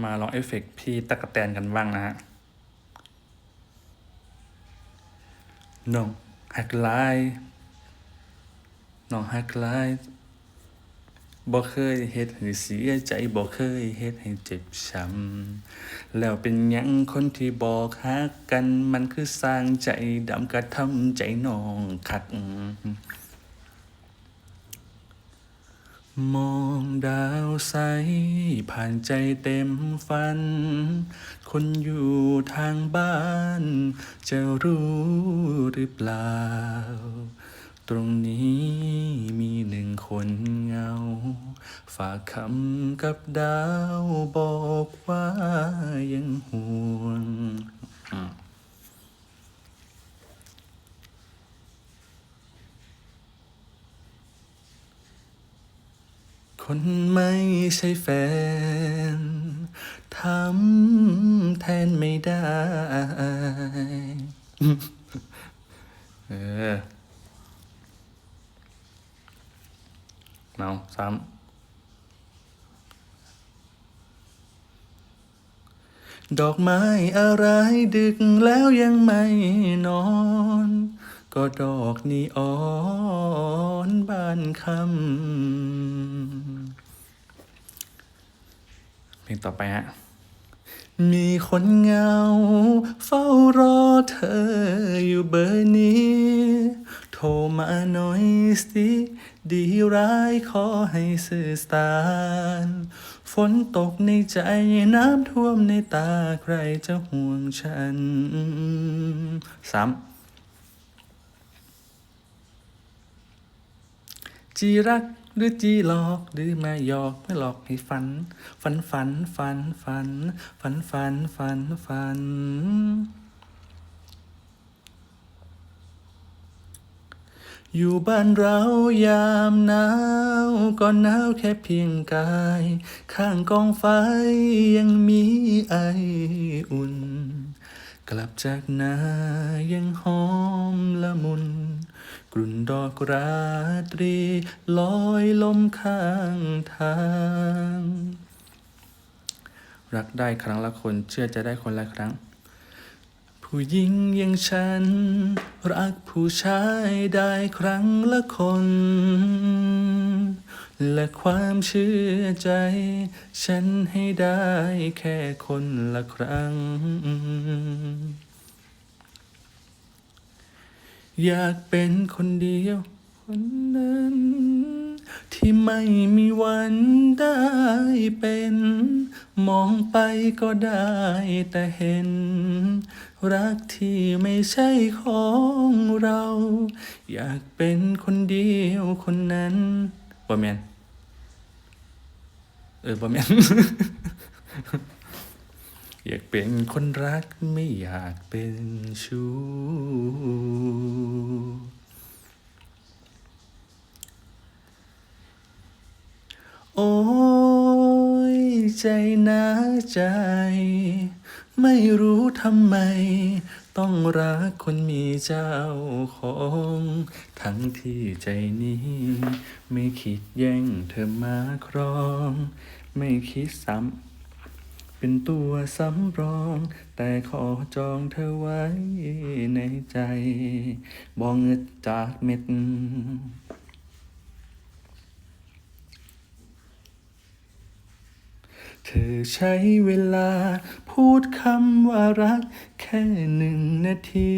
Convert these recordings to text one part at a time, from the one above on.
มาลองเอฟเฟกต์พี่ตะกะแตนกันบ้างนะฮะน้องหักลายน้องหักลายบ่เคยเฮ็ดให้เสียใจบ่เคยเฮ็ดให้เจ็บช้ำแล้วเป็นหยังคนที่บอกฮักกันมันคือสร้างใจดำกระทำใจน้องคัก มองดาวใส ผ่านใจเต็มฝัน คนอยู่ทางบ้าน จะรู้หรือเปล่า ตรงนี้มีหนึ่งคนเงา ฝากคำกับดาวบอกว่ายังห่วง คนไม่ใช่แฟนทำแทนไม่ได้ เออเอาซ้ำ ดอกไม้อะไรดึกแล้วยังไม่นอน ก็ดอกนีออนบ้านคำเพ ลงต่อไปฮะมีคนเงา เฝ้ารอเธออยู่เบอร์นี้ โทรมาหน่อยสิ ดีร้ายขอให้สื่อสาร ฝนตกในใจน้ำท่วมในตาใครจะห่วงฉัน ซ้ำจีรัก หรือจีหลอกหรือมาหยอกเพื่หลอกให้ฝัน ฝันฝันฝันฝัน ฝันฝันฝันฝัน อยู่บ้านเรายามหนาวก็หนาวแค่เพียงกาย ข้างกองไฟยังมีไออุ่น กลับจากนายังหอมละมุน กลุ่นดอกราตรี ลอยลมข้างทาง รักได้ครั้งละคนเชื่อจะได้คนละครั้ง ผู้หญิงอย่างฉัน รักผู้ชายได้ครั้งละคน และความเชื่อใจ ฉันให้ได้แค่คนละครั้ง อยากเป็นคนเดียว คนนั้น ที่ไม่มีวันได้เป็น มองไปก็ได้แต่เห็น รักที่ไม่ใช่ของเรา อยากเป็นคนเดียวคนนั้นบ่แมนเออบ่แมนอยากเป็นคนรักไม่อยากเป็นชู้ โอ้ย ใจนะใจ ไม่รู้ทำไม ต้องรักคนมีเจ้าของ ทั้งที่ใจนี้ ไม่คิดแย่งเธอมาครอง ไม่คิดซ้ำเป็นตัวสำรอง แต่ขอจองเธอไว้ในใจบองเงิดจากเม็ด เธอใช้เวลา พูดคำว่ารัก แค่หนึ่งนาที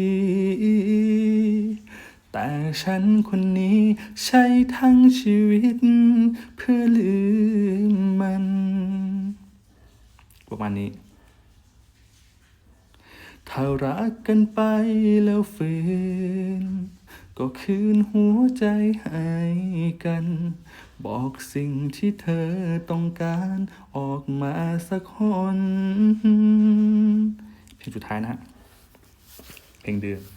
แต่ฉันคนนี้ใช้ทั้งชีวิต เพื่อลืมมัน ประมาณนี้ถ้ารักกันไปแล้วฝืน ก็คืนหัวใจให้กัน บอกสิ่งที่เธอต้องการออกมาสักคนเพลงสุดท้ายนะฮะเพลงเดือน